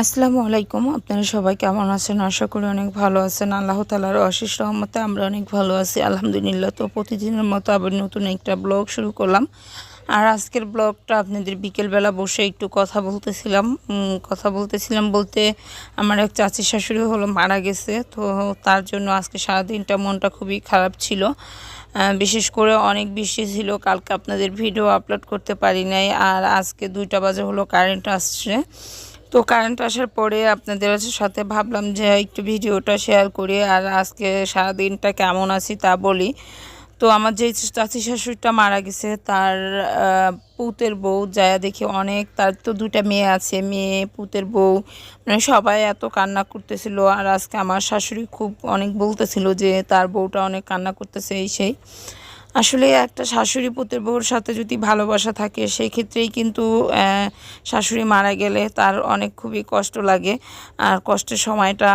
আসসালামু আলাইকুম, আপনারা সবাই কেমন আছেন? আশা করি অনেক ভালো আছেন। আল্লাহ তালার অশেষ রহমতে আমরা অনেক ভালো আছি। আলহামদুলিল্লাহ, তো প্রতিদিনের মতো আবার নতুন একটা ব্লগ শুরু করলাম। আর আজকের ব্লগটা আপনাদের বিকেলবেলা বসে একটু কথা বলতেছিলাম। কথা বলতেছিলাম বলতে আমার এক চাচি শাশুড়ি হলো মারা গেছে, তো তার জন্য আজকে সারাদিনটা মনটা খুবই খারাপ ছিল। বিশেষ করে অনেক বৃষ্টি ছিল, কালকে আপনাদের ভিডিও আপলোড করতে পারি নাই। আর আজকে দুইটা বাজে হলো কারেন্ট আসছে। তো কারেন্ট আসার পরে আপনাদের সাথে ভাবলাম যে একটু ভিডিওটা শেয়ার করি আর আজকে সারাদিনটা কেমন আছি তা বলি। তো আমার যে চাচি শাশুড়িটা মারা গেছে, তার পুতের বউ যায় দেখি অনেক, তার তো দুটা মেয়ে আছে, মেয়ে, পুতের বউ মানে সবাই এত কান্না করতেছিল আর আজকে আমার শাশুড়ি খুব অনেক বলতেছিল যে তার বউটা অনেক কান্না করতেছে এই সেই। আসলে একটা শাশুড়ি পুতের বউর সাথে যদি ভালোবাসা থাকে সেই ক্ষেত্রেই কিন্তু শাশুড়ি মারা গেলে তার অনেক খুবই কষ্ট লাগে। আর কষ্টের সময়টা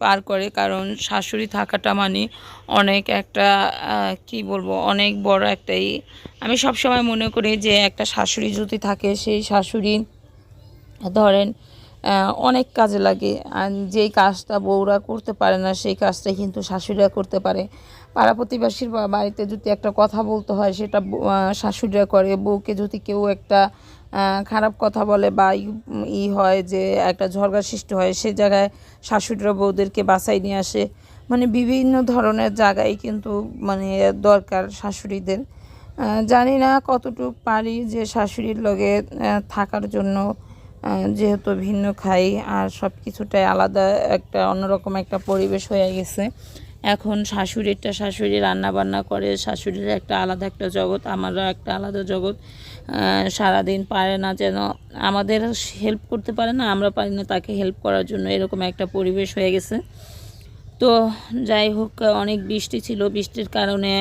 পার করে, কারণ শাশুড়ি থাকাটা মানে অনেক একটা কি বলব, অনেক বড় একটাই। আমি সব সময় মনে করি যে, একটা শাশুড়ি যদি থাকে, সেই শাশুড়ি, ধরেন অনেক কাজে লাগে। আর যেই কাজটা বউরা করতে পারে না, সেই কাজটা কিন্তু শাশুড়িরা করতে পারে। পাড়া প্রতিবেশীর বাড়িতে যদি একটা কথা বলতে হয়, সেটা শাশুড়িরা করে। বউকে যদি কেউ একটা খারাপ কথা বলে বা ই- হয় যে একটা ঝগড়া সৃষ্টি হয়, সে জায়গায় শাশুড়িরা বউদেরকে বাসায় নিয়ে আসে। মানে বিভিন্ন ধরনের জায়গায় কিন্তু মানে দরকার শাশুড়িদের। জানি না কতটুকু পারি যে শাশুড়ির লগে থাকার জন্য। যেহেতু ভিন্ন খাই, আর সব কিছুটাই আলাদা একটা, অন্যরকম একটা পরিবেশ হয়ে গেছে। এখন শাশুড়িরটা শাশুড়ি রান্না বান্না করে, শাশুড়ির একটা আলাদা একটা জগৎ, আমারও একটা আলাদা জগৎ। সারা সারাদিন পারে না যেন আমাদের হেল্প করতে পারে না, আমরা পারি না তাকে হেল্প করার জন্য, এরকম একটা পরিবেশ হয়ে গেছে। তো যাই হোক, অনেক বৃষ্টি ছিল। বৃষ্টির কারণে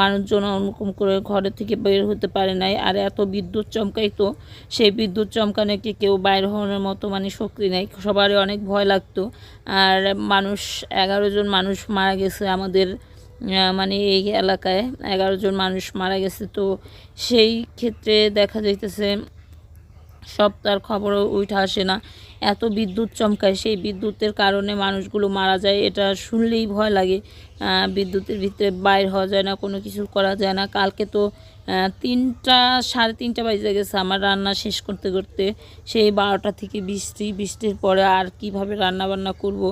মানুষজন ওরকম করে ঘরের থেকে বের হতে পারে নাই। আর এত বিদ্যুৎ চমকাই তো, সেই বিদ্যুৎ চমকানো কি কেউ বাইর হওয়ার মতো মানে শক্তি নেই। সবারই অনেক ভয় লাগতো। আর মানুষ, এগারো জন মানুষ মারা গেছে আমাদের মানে এই এলাকায়। এগারো জন মানুষ মারা গেছে। তো সেই ক্ষেত্রে দেখা যাইতেছে সব তার খবরও উঠে আসে না। এত বিদ্যুৎ চমকায়, সেই বিদ্যুতের কারণে মানুষগুলো মারা যায়, এটা শুনলেই ভয় লাগে। বিদ্যুতের ভিতরে বাইর হওয়া যায় না, কোনো কিছু করা যায় না। কালকে তো তিনটা, সাড়ে তিনটা বাজে গেছে আমার রান্না শেষ করতে করতে। সেই বারোটা থেকে বৃষ্টি, বৃষ্টির পরে আর কীভাবে রান্না বান্না করব?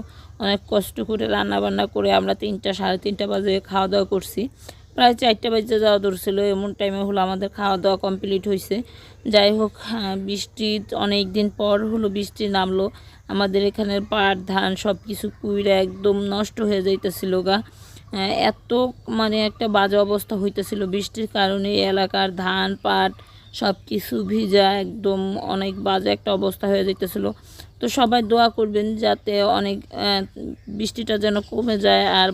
অনেক কষ্ট করে রান্না বান্না করে আমরা তিনটা, সাড়ে তিনটা বাজে খাওয়া দাওয়া করছি। প্রায় চারটা বাজে যাওয়া ধরছিল এমন টাইমে হলো আমাদের খাওয়া দাওয়া কমপ্লিট হয়েছে যাই হোক হ্যাঁ, বৃষ্টি অনেক দিন পর হলো বৃষ্টি নামলো। আমাদের এখানের পাট ধান সব কিছু কুইরা একদম নষ্ট হয়ে যাইতেছিল গা। এত মানে একটা বাজে অবস্থা হইতেছিল বৃষ্টির কারণে এলাকার ধান পাট সব কিছু ভিজা একদম অনেক বাজে একটা অবস্থা হয়ে যাইতেছিল। তো সবাই দোয়া করবেন যাতে অনেক বৃষ্টিটা যেন কমে যায় আর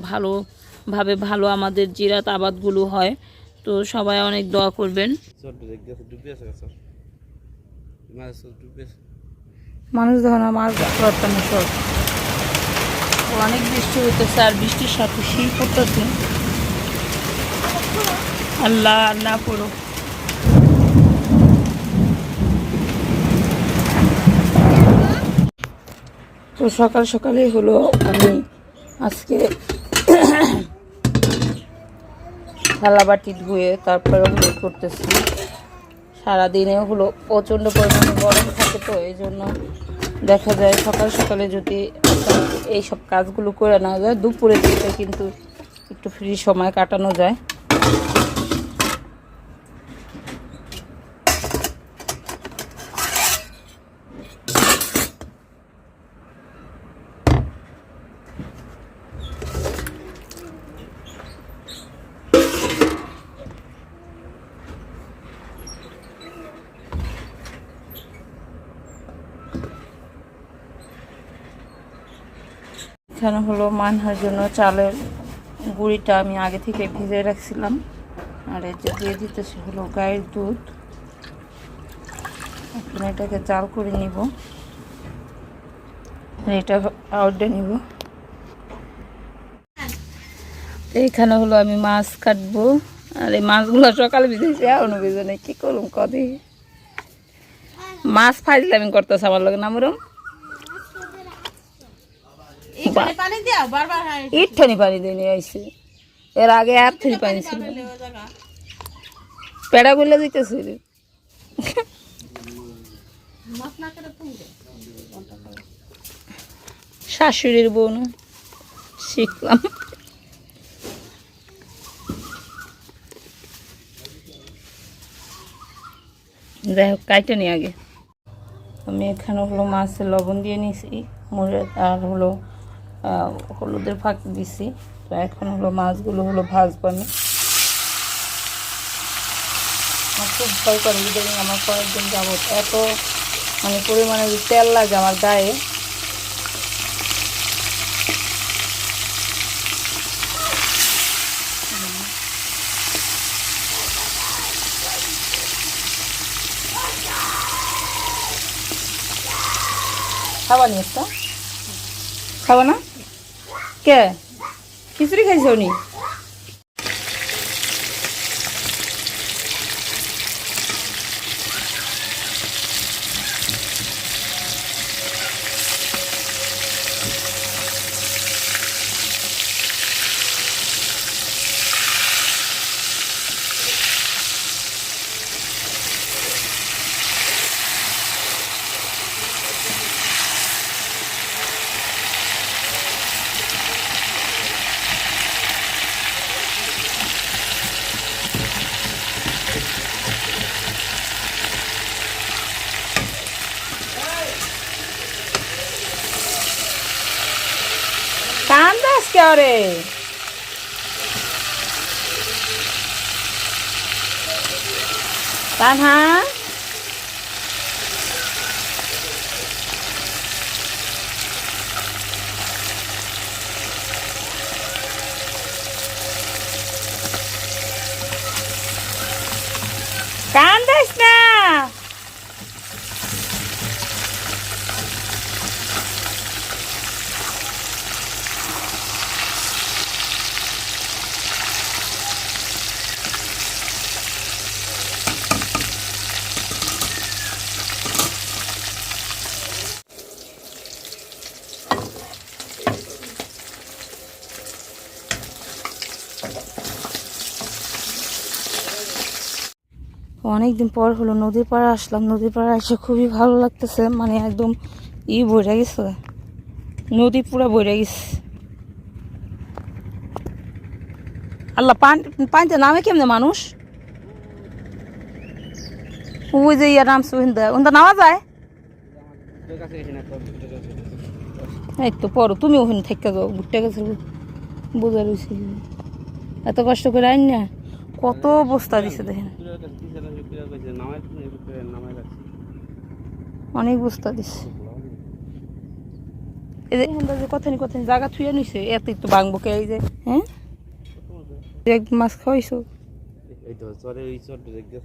ভালোভাবে ভালো আমাদের জিরাত আবাদগুলো হয়। তো সবাই অনেক দোয়া করবেন। মানুষ ধরো মাছ ধরতে না সব। অনেক বৃষ্টি হইতেছে আর বৃষ্টির সাথে শীত পড়তেছে। আল্লাহ আল্লাহ পুরো তো সকাল সকালে হলো আমি আজকে থালা বাটি ধুয়ে তারপরে হলো করতেছি। সারাদিনে হলো প্রচণ্ড পরিমাণে গরম থাকে তো, এই জন্য দেখা যায় সকাল সকালে যদি এই সব কাজগুলো করে নেওয়া যায়, দুপুরের দিকে কিন্তু একটু ফ্রি সময় কাটানো যায়। এখানে হলো মানহার জন্য চালের গুঁড়িটা আমি আগে থেকে ভিজে রাখছিলাম। আর যে দিয়ে দিতেছি হলো গায়ের দুধ। এখন এটাকে চাল করে নিব। এটা আউটডে নিব। এইখানে হলো আমি মাছ কাটবো। আর এই মাছগুলো সকালে ভিজেছি, এখনও ভিজে নেই। কী করুম কদি মাছ ফাইজলামি করতেছে আমার লগে নামরম বা- পানি দিয়া নিয়ে এর আগে এক থানি পানি ছিল। পেড়া গুলো দিতেছি। শাশুড়ির বোন শিখলাম। যাই হোক কাইটে নি আগে। আমি এখানে হলো মাছের লবণ দিয়ে নিয়েছি মুড়ে আর হলো হলুদের ফাঁক দিছি। তো এখন হলো মাছগুলো হলো ভাজবো আমি। খুব ভয় করে ইদানিং আমার কয়েকদিন যাবত এত মানে পরিমাণে তেল লাগে আমার গায়ে। খাবা নি একটা খাবা না? কে? খিচুড়ি খাইছ নি? কান্দাস কে রে তানহা কান্দাস না অনেকদিন পর হলো নদীর পাড়ে আসলাম। নদীর পাড়ে এসে খুবই ভালো লাগতেছে। মানে একদম ই বইরা গেছে। নদী পুরো বইরা গেছে। আল্লাহ, পান পানিতে নামে কেমনে মানুষ? ওই যে ইয়া নামছে ওহিন্দা ওহিন্দা নামা যায়। এই তো তুমি ওখানে থেকে যাও। ঘুরতে গেছে বোঝা রয়েছে এত কষ্ট করে আইন না? কত বস্তা দিছে দেখেন। অনেক বস্তা দিছে। এই যে কথানি কথানি জায়গা থুয়ে নিছে এত একটু ভাঙবো কে এই যে। হ্যাঁ? এক মাছ খাওয়াইছো। এই তো চরে ওই চর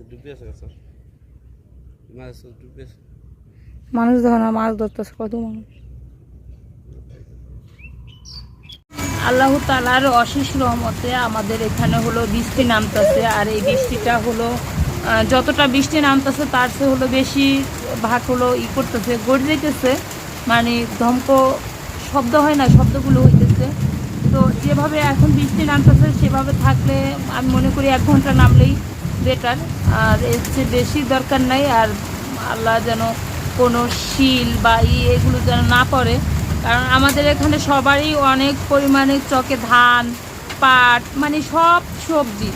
ডুবে আছে স্যার মাছ ডুবে আছে। মানুষ দেখো না মাছ ধরতেছে কত মানুষ। আল্লাহ তালার অশেষ রহমতে আমাদের এখানে হলো বৃষ্টি নামতেছে। আর এই বৃষ্টিটা হলো যতটা বৃষ্টি নামতেছে তার চেয়ে হলো বেশি ভাগ হলো ই করতেছে, গড়ে যেতেছে মানে ধমক শব্দ হয় না, শব্দগুলো হইতেছে। তো যেভাবে এখন বৃষ্টি নামতেছে, সেভাবে থাকলে আমি মনে করি এক ঘণ্টা নামলেই বেটার আর এর চেয়ে বেশি দরকার নাই। আর আল্লাহ যেন কোনো শিল বা ই এগুলো যেন না পড়ে কারণ আমাদের এখানে সবারই অনেক পরিমাণে চকে ধান, পাট মানে সব সবজি।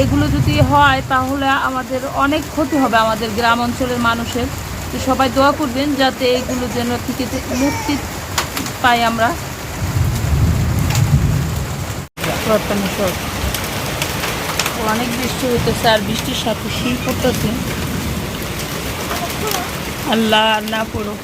এগুলো যদি হয় তাহলে আমাদের অনেক ক্ষতি হবে আমাদের গ্রাম অঞ্চলের মানুষের। তো সবাই দোয়া করবেন যাতে এগুলো যেন থেকে মুক্তি পাই আমরা। রপ্তানি অনেক বৃষ্টি হইতেছে আর বৃষ্টির সাথে শীত পড়তেছে আল্লাহ না পড়ো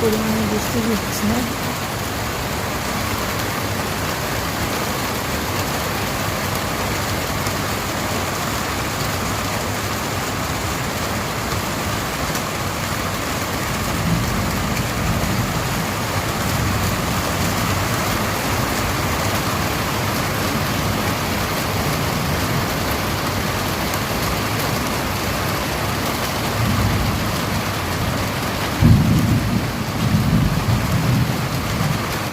পরিমাণে বৃষ্টি হচ্ছে